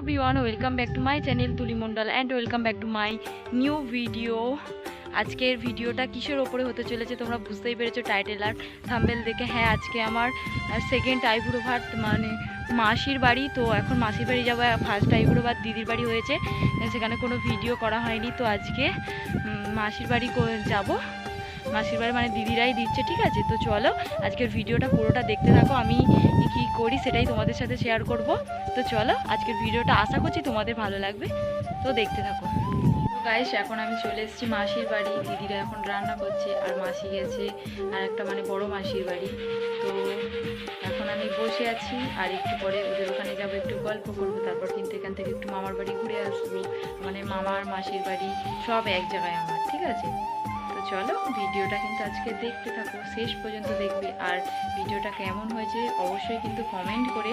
Everyone welcome back to my channel Tuli Mondal and welcome back to my new video আজকের ভিডিওটা কিসের ওপরে হতে চলেছে তোমরা বুঝতেই পেরেছ টাইটেল আর থাম্বেল দেখে। হ্যাঁ আজকে আমার সেকেন্ড আইবুড়ো ভাত মানে মাসির বাড়ি, তো এখন মাসির বাড়ি যাব। ফার্স্ট আইবুড়ো ভাত দিদির বাড়ি হয়েছে। সেখানে কোনো ভিডিও করা হয়নি, তো আজকে মাসির বাড়ি যাব। মাসির বাড়ি মানে দিদিরাই দিচ্ছে, ঠিক আছে? তো চলো, আজকের ভিডিওটা পুরোটা দেখতে থাকো, আমি কি করি সেটাই তোমাদের সাথে শেয়ার করব। তো চলো, আজকের ভিডিওটা আশা করছি তোমাদের ভালো লাগবে, তো দেখতে থাকো। গাইস এখন আমি চলে এসেছি মাসির বাড়ি, দিদিরা এখন রান্না করছে, আর মাসি গেছে, আর একটা মানে বড় মাসির বাড়ি। তো এখন আমি বসে আছি, আর একটু পরে ওদের ওখানে যাব, একটু গল্প করব, তারপর কিন্তু এখান থেকে একটু মামার বাড়ি ঘুরে আসব। মানে মামার মাসির বাড়ি সব এক জায়গায় আমার, ঠিক আছে? তো চলো, ভিডিওটা কিন্তু আজকে দেখতে থাকো, শেষ পর্যন্ত দেখবে। আর ভিডিওটা কেমন হয়েছে অবশ্যই কিন্তু কমেন্ট করে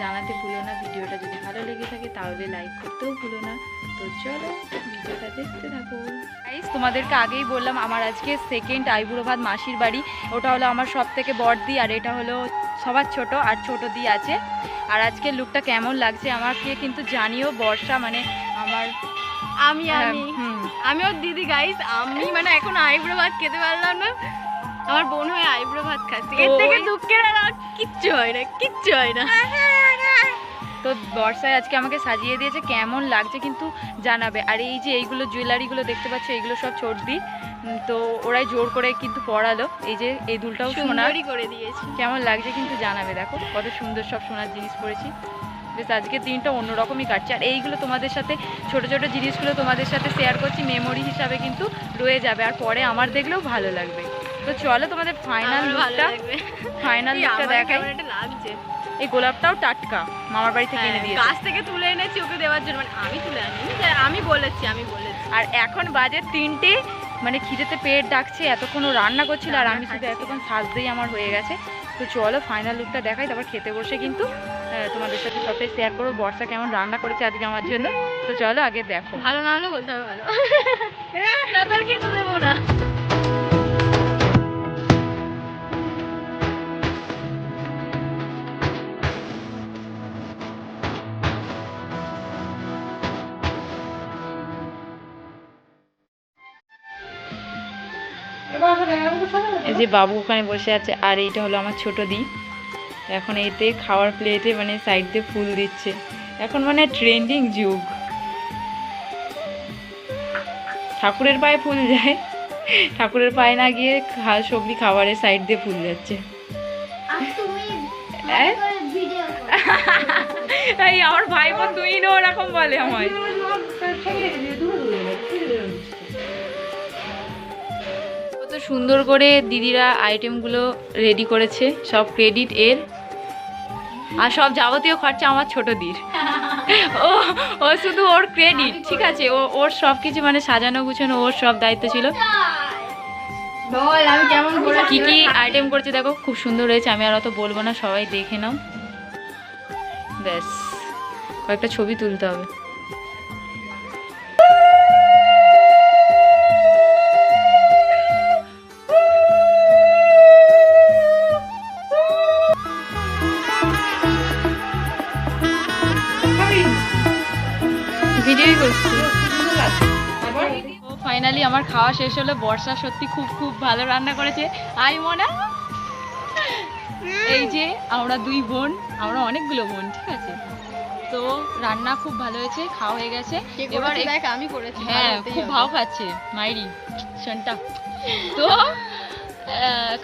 জানাতে ভুলো না। ভিডিওটা যদি ভালো লেগে থাকে তাহলে লাইক করতেও ভুলো না। তো চলো, ভিডিওটা দেখতে থাকো। তোমাদেরকে আগেই বললাম, আমার আজকে সেকেন্ড আইবুড়ো ভাত মাসির বাড়ি। ওটা হলো আমার সব থেকে বড়দি, আর এটা হলো সবার ছোট, আর ছোট দি আছে। আর আজকের লুকটা কেমন লাগছে আমাকে কিন্তু জানিও, বর্ষা মানে আমার আমি হ্যাঁ, আমি। আমি ওর দিদি গাইস আমি মানে এখন আইব্রো ভাত খেতে পারলাম না। আমার বোন হয়ে আইব্রো ভাত খাচ্ছে। এর থেকে দুঃখের আর কিচ্ছু হয় না কিচ্ছু হয় না। তো বর্ষায় আজকে আমাকে সাজিয়ে দিয়েছে কেমন লাগছে কিন্তু জানাবে। আর এই যে এইগুলো জুয়েলারিগুলো দেখতে পাচ্ছ এইগুলো সব চর্দি তো ওরাই জোর করে কিন্তু পড়ালো এই যে এই দুলটাও সোনার। করে দিয়েছি। কেমন লাগছে কিন্তু জানাবে দেখো। কত সুন্দর সব সোনার জিনিস পরেছি। বেশ আজকের দিনটা অন্যরকমই কাটছে। আর এইগুলো তোমাদের সাথে ছোট ছোট জিনিসগুলো তোমাদের সাথে শেয়ার করছি মেমোরি হিসাবে কিন্তু রয়ে যাবে। আর পরে আমার দেখলেও ভালো লাগবে। তো চলো তোমাদের ফাইনাল লুকটা ফাইনাল লুকটা দেখাই। এই গোলাপটাও টাটকা মামার বাড়ি থেকে এনে হ্যাঁ, দিয়েছে। গাছ থেকে তুলে এনেছি ওকে দেওয়ার জন্য। মানে আমি তুলে আনিনি আমি বলেছি আমি বলেছি। আর এখন বাজে তিনটে মানে খিদেতে পেট ডাকছে, এতক্ষণ ও রান্না করছিল আর আমি শুধু এতক্ষণ সাজতেই আমার হয়ে গেছে। তো চলো ফাইনাল লুকটা দেখাই, তারপর খেতে বসে কিন্তু তোমাদের সাথে সবটাই শেয়ার করব, বর্ষা কেমন রান্না করেছে আজকে আমার জন্য। তো চলো আগে দেখো। ভালো না হলে বলতে হবে ভালো। না। এই যে বাবু ওখানে বসে আছে আর এইটা হলো আমার ছোট দি। এখন এতে খাওয়ার প্লেটে মানে সাইড দিয়ে ফুল দিচ্ছে। এখন মানে ট্রেন্ডিং যুগ। ঠাকুরের পায়ে ফুল যায় ঠাকুরের পায়ে না গিয়ে সবজি খাবারের সাইড দিয়ে ফুল যাচ্ছে। এই? আমার ভাই বোন তুই ওরকম বলে আমায়। সুন্দর করে দিদিরা আইটেমগুলো রেডি করেছে। সব ক্রেডিট এর। আর সব যাবতীয় খরচা আমার ছোট দির ও ও শুধু ওর ক্রেডিট ঠিক আছে? ও ওর সব কিছু মানে সাজানো গুছানো ওর সব দায়িত্ব ছিল। আমি কেমন করে কি কি আইটেম করেছে দেখো খুব সুন্দর হয়েছে আমি আর অত বলব না সবাই দেখে নাও। ব্যাস কয়েকটা ছবি তুলতে হবে। করছি। ফাইনালি আমার খাওয়া শেষ হলো। বর্ষা সত্যি খুব খুব ভালো রান্না করেছে। আই মনা। এই যে আমরা দুই বোন আমরা অনেকগুলো বোন ঠিক আছে? তো রান্না খুব ভালো হয়েছে খাওয়া হয়ে গেছে। এবার আমি করেছি হ্যাঁ খুব। ভাও খাচ্ছে মাইরি শোনটা। তো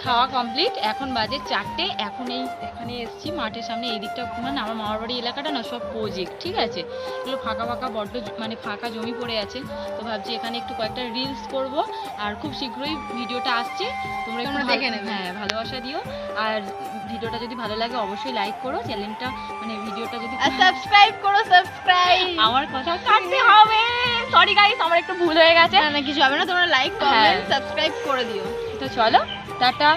খাওয়া কমপ্লিট এখন বাজে চারটে। এখন এই এখানে এসেছি মাঠের সামনে এই দিকটা মানে আমার মামার বাড়ি এলাকাটা না সব প্রজেক্ট ঠিক আছে? এগুলো ফাঁকা ফাঁকা বড্ড মানে ফাঁকা জমি পড়ে আছে। তো ভাবছি এখানে একটু কয়েকটা রিলস করব। আর খুব শীঘ্রই ভিডিওটা আসছে। তোমরা দেখে নেবে। হ্যাঁ ভালোবাসা দিও। আর ভিডিওটা যদি ভালো লাগে অবশ্যই লাইক করো। চ্যানেলটা মানে ভিডিওটা যদি সাবস্ক্রাইব করো সাবস্ক্রাইব আমার কথা কাটতে হবে। সরি গাইস আমার একটু ভুল হয়ে গেছে। না না কিছু হবে না। তোমরা লাইক। কমেন্ট সাবস্ক্রাইব করে দিও। চলো টাটা।